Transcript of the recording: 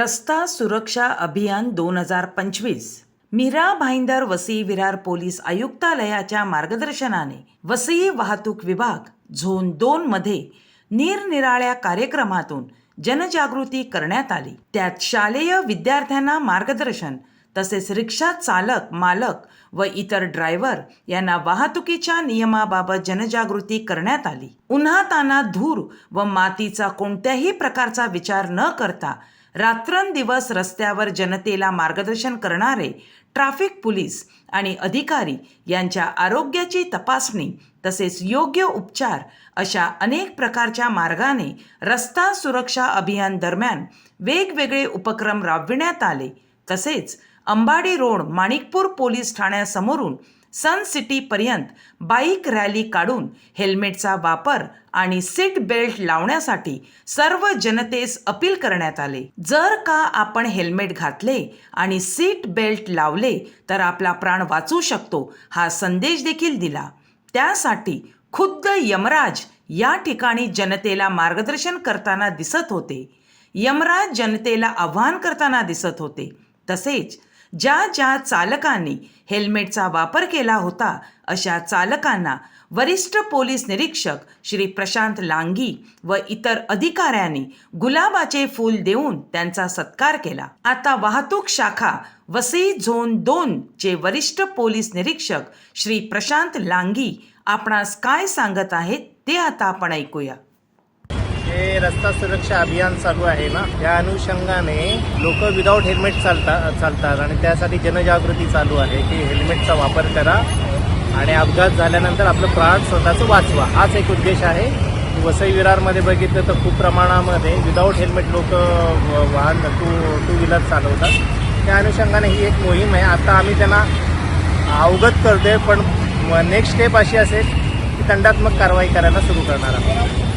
रस्ता सुरक्षा अभियान दोन हजार पंचवीस. मीरा भाईंदर वसई विरार पोलीस आयुक्तालयाच्या मार्गदर्शनाने वसई वाहतूक विभाग झोन दोन मध्ये निरनिराळ्या कार्यक्रमातून जनजागृती करण्यात आली. त्यात शालेय विद्यार्थ्यांना मार्गदर्शन तसेच रिक्षा चालक मालक व इतर ड्रायव्हर यांना वाहतुकीच्या नियमाबाबत जनजागृती करण्यात आली. उन्हाताना धूर व मातीचा कोणत्याही प्रकारचा विचार न करता रात्रंदिवस रस्त्यावर जनतेला मार्गदर्शन करणारे ट्रॅफिक पोलीस आणि अधिकारी यांच्या आरोग्याची तपासणी तसेच योग्य उपचार अशा अनेक प्रकारच्या मार्गाने रस्ता सुरक्षा अभियान दरम्यान वेगवेगळे उपक्रम राबविण्यात आले. तसेच अंबाडी रोड माणिकपूर पोलीस ठाण्यासमोरून सन सिटीपर्यंत बाईक रॅली काढून हेल्मेटचा वापर आणि सीट बेल्ट लावण्यासाठी सर्व जनतेस अपील करण्यात आले. जर का आपण हेल्मेट घातले आणि सीट बेल्ट लावले तर आपला प्राण वाचू शकतो हा संदेश देखील दिला. त्यासाठी खुद्द यमराज या ठिकाणी जनतेला मार्गदर्शन करताना दिसत होते. यमराज जनतेला आव्हान करताना दिसत होते. तसेच ज्या ज्या चालकांनी हेल्मेटचा वापर केला होता अशा चालकांना वरिष्ठ पोलीस निरीक्षक श्री प्रशांत लांगी व इतर अधिकाऱ्यांनी गुलाबाचे फूल देऊन त्यांचा सत्कार केला. आता वाहतूक शाखा वसई झोन दोन चे वरिष्ठ पोलीस निरीक्षक श्री प्रशांत लांगी आपणास काय सांगत आहेत ते आता आपण ऐकूया. हे रस्ता सुरक्षा अभियान चालू आहे ना? त्या अनुषंगाने लोक विदाऊट हेल्मेट चालतात चालतात आणि त्यासाठी जनजागृती चालू आहे की हेल्मेटचा वापर करा आणि अपघात झाल्यानंतर आपलं प्राण स्वतःचं वाचवा. हाच एक उद्देश आहे. वसई विरारमध्ये बघितलं तर खूप प्रमाणामध्ये विदाऊट हेल्मेट लोक वाहन टू टू व्हीलर चालवतात. त्या अनुषंगाने ही एक मोहीम आहे. आता आम्ही त्यांना अवगत करतोय पण नेक्स्ट स्टेप अशी असेल की दंडात्मक कारवाई करायला सुरू करणार आहोत.